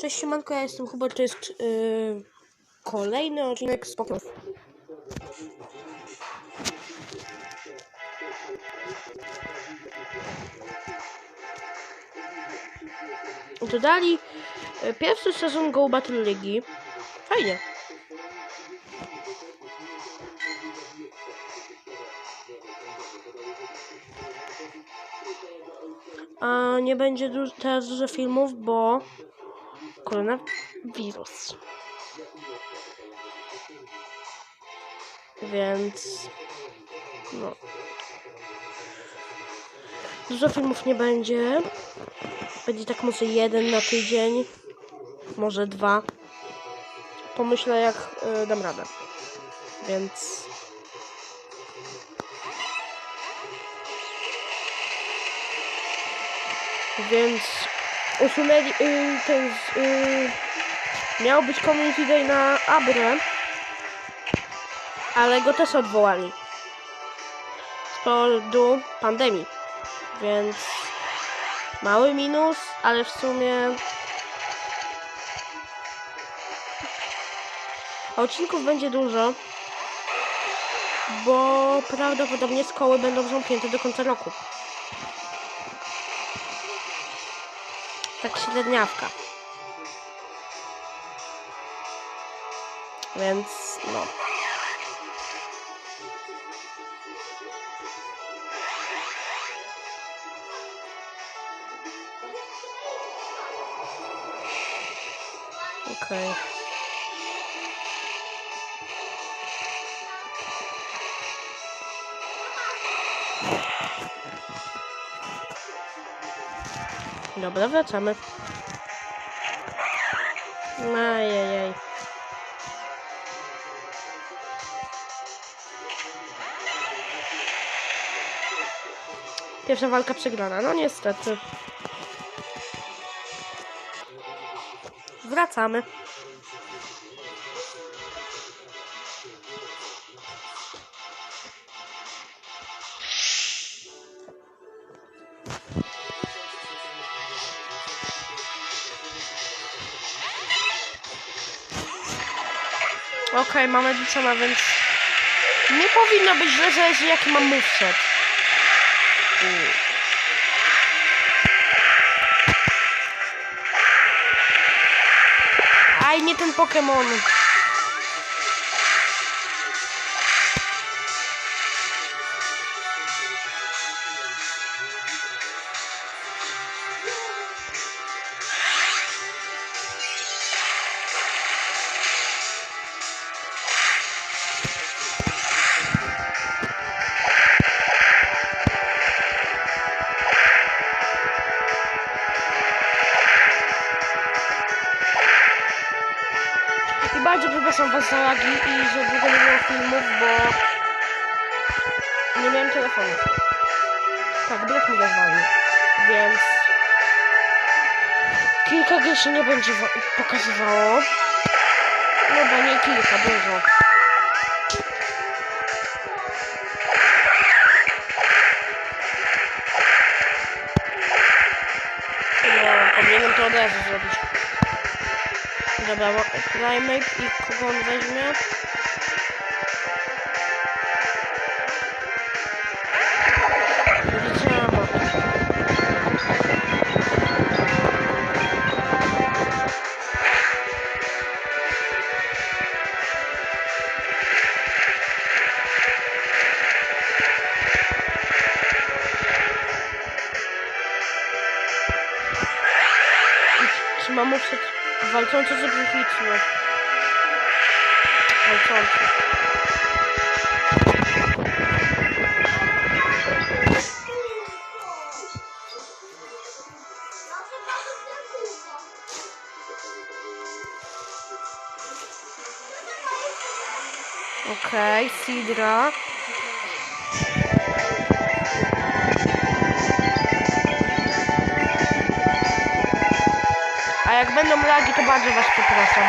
Cześć siemanko, ja jestem Hubert, to jest yy, kolejny odcinek z Pokémon. Dodali y, pierwszy sezon Go Battle League. Fajnie. A nie będzie teraz dużo filmów, bo koronawirus. Więc no. Dużo filmów nie będzie. Będzie tak może jeden na tydzień, może dwa. Pomyślę jak y, dam radę. Więc Więc usunęli y, ten z- y, miał być community day na Abrę, ale go też odwołali z powodu pandemii. Więc mały minus, ale w sumie odcinków będzie dużo, bo prawdopodobnie szkoły będą zamknięte do końca roku. Tak średniawka. Więc no. Okej. Dobra, wracamy. Ajajaj. Pierwsza walka przegrana, no niestety. Wracamy. Okej, mamy Dicona, więc nie powinno być źle, zależy jaki mam moveset. Aj, nie ten Pokémon. Bardzo przepraszam was za lagi i że długo nie było filmów, bo nie miałem telefonu. Tak, blok mi rozwalił, więc kilka gier się nie będzie wa- pokazywało. No bo nie kilka, dużo. Dobra, i kogo on weźmie? próxima. Ok, Sidra. będą lagi, to bardzo was przepraszam.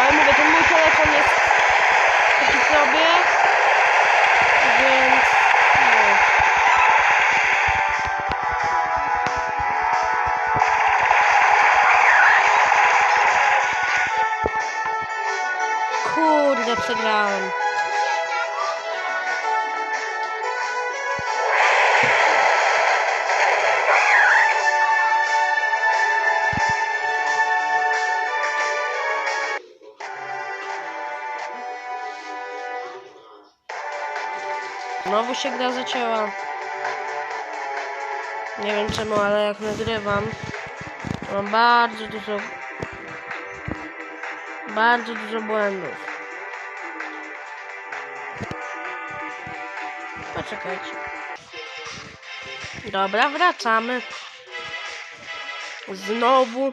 Ale mówię, ten mój telefon jest taki sobie, więc... No. Kurde, przegrałem. Znowu się gra zacięła. Nie wiem czemu, ale jak nagrywam, mam bardzo dużo bardzo dużo błędów. Poczekajcie. Dobra, wracamy. Znowu.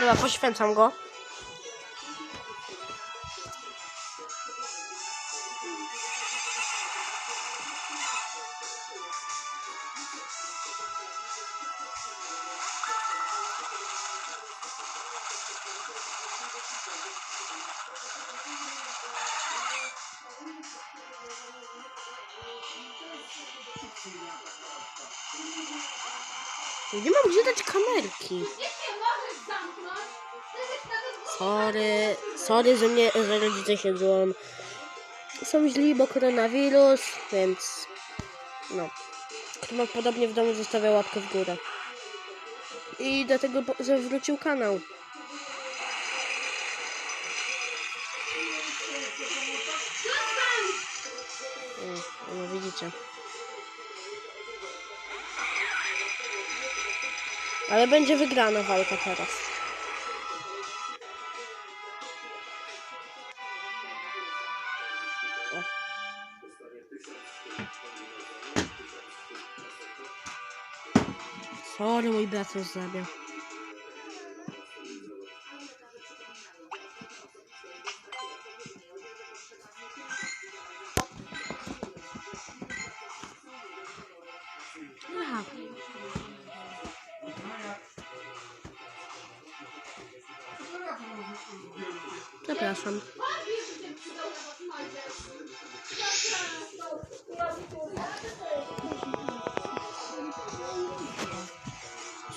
Dobra, poświęcam go. Nie mam gdzie dać kamerki. Sorry, sorry, że mnie, że rodzice siedzą. Są źli, bo koronawirus, więc no. Kto podobnie w domu, zostawia łapkę w górę. I dlatego, że wrócił kanał. Mm, No widzicie. Ale będzie wygrana walka teraz. Sorry, mój brat już zabił. Ja.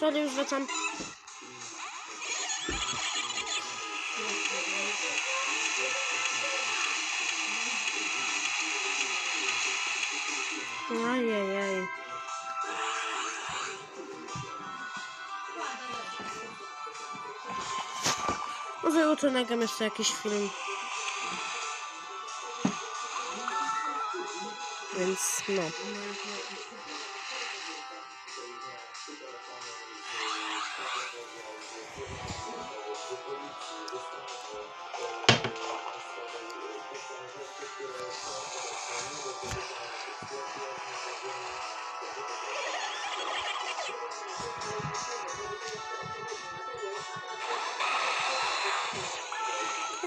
Sorry, już wracam. Ajajaj. Może jutro nagram jeszcze jakiś film. Więc no.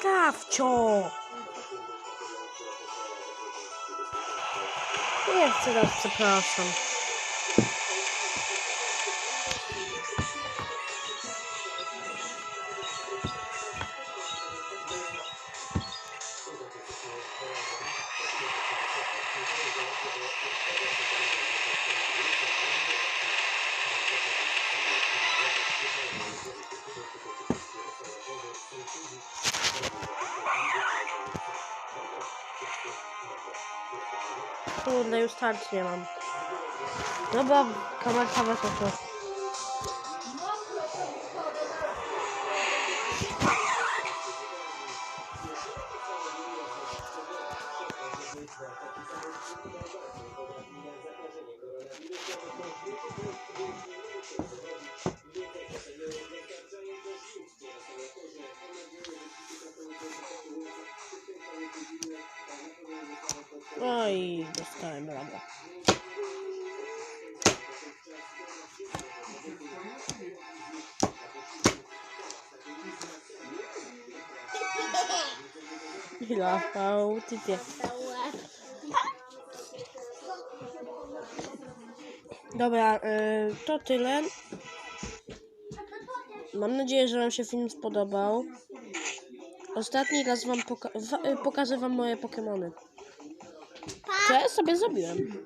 Krawcio! Nie chcę raz, przepraszam. Kurde, już tarcz nie mam. No Dobra, kamerka weszła. Rafał, typie. Dobra, y, to tyle. Mam nadzieję, że Wam się film spodobał. Ostatni raz Wam poka- y, pokażę Wam moje Pokémony. Które sobie zrobiłem.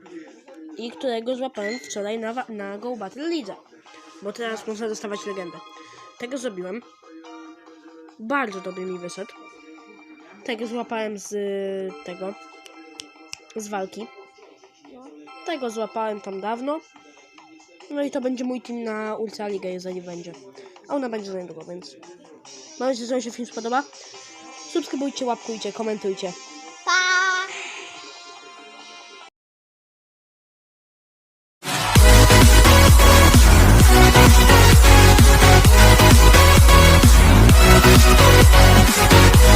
I którego złapałem wczoraj na, na Go Battle League. Bo teraz można dostawać legendę. Tego zrobiłem. Bardzo dobry mi wyszedł. Tego złapałem z y, tego. Z walki. Tego złapałem tam dawno. No i to będzie mój team na Ultra Ligę, jeżeli będzie. A ona będzie za niedługo, więc mam nadzieję, że się film spodoba. Subskrybujcie, łapkujcie, komentujcie.